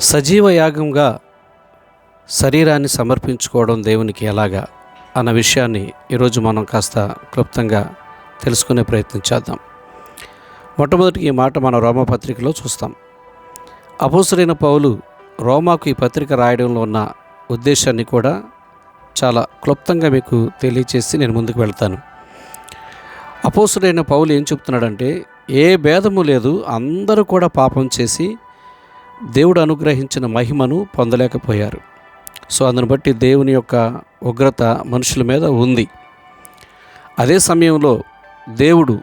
సజీవ యాగంగా శరీరాన్ని సమర్పించుకోవడం దేవునికి ఎలాగా అన్న విషయాన్ని ఈరోజు మనం కాస్త క్లుప్తంగా తెలుసుకునే ప్రయత్నం చేద్దాం. మొట్టమొదటి ఈ మాట మన రోమపత్రికలో చూస్తాం. అపోసరైన పౌలు రోమాకు ఈ పత్రిక రాయడంలో ఉన్న ఉద్దేశాన్ని కూడా చాలా క్లుప్తంగా మీకు తెలియచేసి నేను ముందుకు వెళ్తాను. అపోసుడైన పౌలు ఏం చెప్తున్నాడంటే ఏ భేదము లేదు అందరూ కూడా పాపం చేసి దేవుడు అనుగ్రహించిన మహిమను పొందలేకపోయారు. సో అందును బట్టి దేవుని యొక్క ఉగ్రత మనుషుల మీద ఉంది. అదే సమయంలో దేవుడు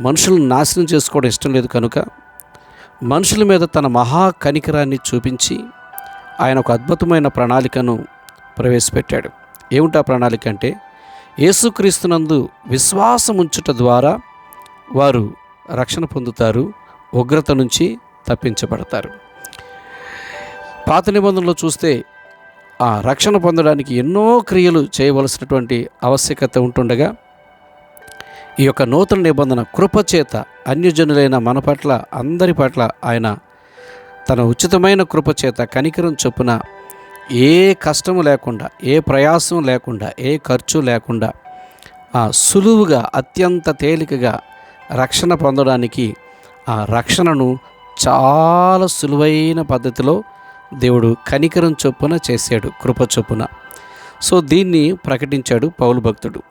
మనుషులను నాశనం చేసుకోవడం ఇష్టం లేదు కనుక మనుషుల మీద తన మహా కనికరాన్ని చూపించి ఆయన ఒక అద్భుతమైన ప్రణాళికను ప్రవేశపెట్టాడు. ఏమిటా ప్రణాళిక అంటే యేసుక్రీస్తునందు విశ్వాసం ఉంచుట ద్వారా వారు రక్షణ పొందుతారు ఉగ్రత నుంచి తప్పించబడతారు. పాత నిబంధనలో చూస్తే ఆ రక్షణ పొందడానికి ఎన్నో క్రియలు చేయవలసినటువంటి ఆవశ్యకత ఉంటుండగా ఈ యొక్క నూతన నిబంధన కృపచేత అన్యజనులైన మన పట్ల అందరి పట్ల ఆయన తన ఉచితమైన కృపచేత కనికరం చొప్పున ఏ కష్టము లేకుండా ఏ ప్రయాసం లేకుండా ఏ ఖర్చు లేకుండా ఆ సులువుగా అత్యంత తేలికగా రక్షణ పొందడానికి ఆ రక్షణను చాలా సులువైన పద్ధతిలో దేవుడు కనికరం చొప్పున చేశాడు కృప చొప్పున. సో దీన్ని ప్రకటించాడు పౌలు భక్తుడు.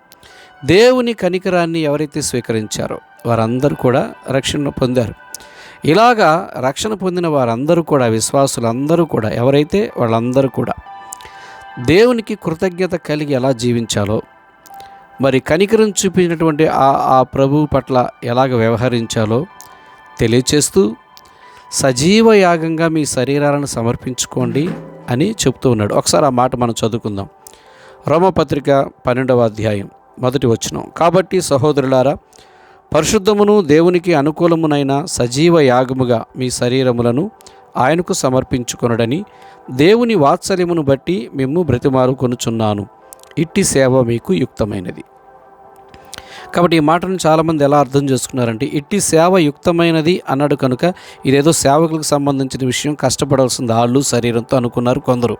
దేవుని కనికరాన్ని ఎవరైతే స్వీకరించారో వారందరూ కూడా రక్షణ పొందారు. ఇలాగా రక్షణ పొందిన వారందరూ కూడా విశ్వాసులందరూ కూడా ఎవరైతే వాళ్ళందరూ కూడా దేవునికి కృతజ్ఞత కలిగి ఎలా జీవించాలో మరి కనికరం చూపించినటువంటి ఆ ఆ ప్రభువు పట్ల ఎలాగ వ్యవహరించాలో తెలియచేస్తూ సజీవ యాగంగా మీ శరీరాలను సమర్పించుకోండి అని చెప్తూ ఉన్నాడు. ఒకసారి ఆ మాట మనం చదువుకుందాం. రోమపత్రిక పన్నెండవ అధ్యాయం మొదటి వచ్చినం కాబట్టి సహోదరులారా పరిశుద్ధమును దేవునికి అనుకూలమునైన సజీవ యాగముగా మీ శరీరములను ఆయనకు సమర్పించుకొనడని దేవుని వాత్సల్యమును బట్టి మేము బ్రతిమారు కొనుచున్నాను. ఇట్టి సేవ మీకు యుక్తమైనది. కాబట్టి ఈ మాటను చాలామంది ఎలా అర్థం చేసుకున్నారంటే ఇట్టి సేవ యుక్తమైనది అన్నాడు కనుక ఇదేదో సేవకులకు సంబంధించిన విషయం కష్టపడాల్సింది ఆళ్ళు శరీరంతో అనుకున్నారు కొందరు.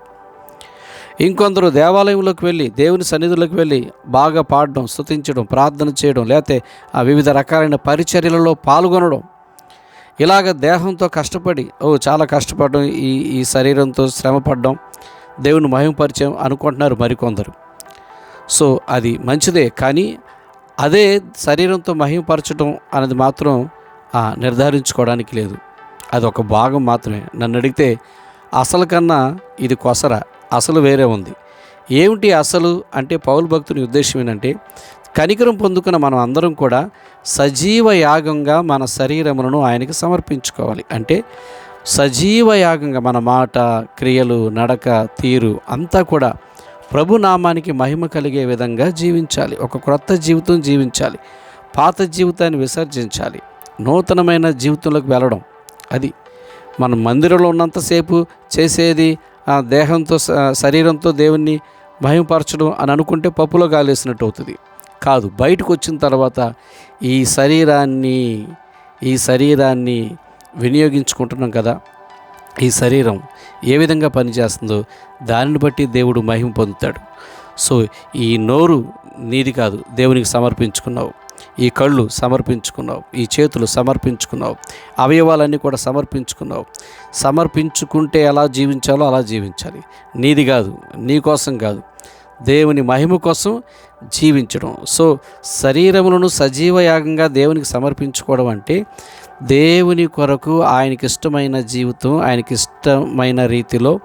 ఇంకొందరు దేవాలయంలోకి వెళ్ళి దేవుని సన్నిధులకు వెళ్ళి బాగా పాడడం స్థుతించడం ప్రార్థన చేయడం లేకపోతే ఆ వివిధ రకాలైన పరిచర్యలలో పాల్గొనడం. ఇలాగ దేహంతో కష్టపడి ఓ చాలా కష్టపడడం ఈ ఈ శరీరంతో శ్రమపడడం దేవుని మహిమపరిచయం అనుకుంటున్నారు మరికొందరు. సో అది మంచిదే కానీ అదే శరీరంతో మహిమపరచడం అనేది మాత్రం నిర్ధారించుకోవడానికి లేదు. అది ఒక భాగం మాత్రమే. నన్ను అడిగితే అసలు కన్నా ఇది కొసర అసలు వేరే ఉంది. ఏమిటి అసలు అంటే పౌలు భక్తుని ఉద్దేశం ఏంటంటే కనికరం పొందుకున్న మనం అందరం కూడా సజీవ యాగంగా మన శరీరములను ఆయనకి సమర్పించుకోవాలి. అంటే సజీవ యాగంగా మన మాట క్రియలు నడక తీరు అంతా కూడా ప్రభు నామానికి మహిమ కలిగే విధంగా జీవించాలి. ఒక క్రొత్త జీవితం జీవించాలి. పాత జీవితాన్ని విసర్జించాలి. నూతనమైన జీవితంలోకి వెళ్ళడం అది. మన మందిరంలో ఉన్నంతసేపు చేసేది ఆ దేహంతో శరీరంతో దేవుణ్ణి భయంపరచడం అని అనుకుంటే పప్పులో గాలేసినట్టు అవుతుంది. కాదు బయటకు వచ్చిన తర్వాత ఈ శరీరాన్ని ఈ శరీరాన్ని వినియోగించుకుంటున్నాం కదా. ఈ శరీరం ఏ విధంగా పనిచేస్తుందో దానిని బట్టి దేవుడు మహిమ పొందుతాడు. సో ఈ నోరు నీది కాదు. దేవునికి సమర్పించుకున్నావు. ఈ కళ్ళు సమర్పించుకున్నావు. ఈ చేతులు సమర్పించుకున్నావు. అవయవాలన్నీ కూడా సమర్పించుకున్నావు. సమర్పించుకుంటే ఎలా జీవించాలో అలా జీవించాలి. నీది కాదు. నీ కోసం కాదు. దేవుని మహిమ కోసం జీవించడం. సో శరీరములను సజీవ యాగంగా దేవునికి సమర్పించుకోవడం అంటే దేవుని కొరకు ఆయనకి ఇష్టమైన జీవితం ఆయనకి ఇష్టమైన రీతిలో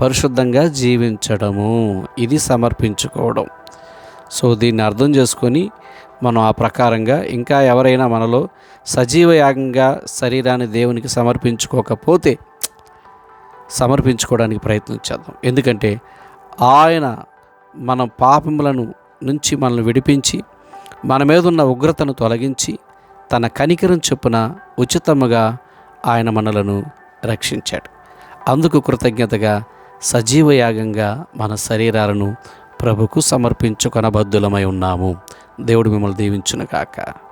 పరిశుద్ధంగా జీవించడము. ఇది సమర్పించుకోవడం. సో దీన్ని అర్థం చేసుకొని మనం ఆ ప్రకారంగా ఇంకా ఎవరైనా మనలో సజీవ యాగంగా శరీరాన్ని దేవునికి సమర్పించుకోకపోతే సమర్పించుకోవడానికి ప్రయత్నం చేద్దాం. ఎందుకంటే ఆయన మన పాపములను నుంచి మనల్ని విడిపించి మన మీద ఉన్న ఉగ్రతను తొలగించి తన కనికరం చొప్పున ఉచితముగా ఆయన మనలను రక్షించాడు. అందుకు కృతజ్ఞతగా సజీవ యాగంగా మన శరీరాలను ప్రభుకు సమర్పించుకొనబద్ధులమై ఉన్నాము. దేవుడు మిమ్మల్ని దీవించునుగాక.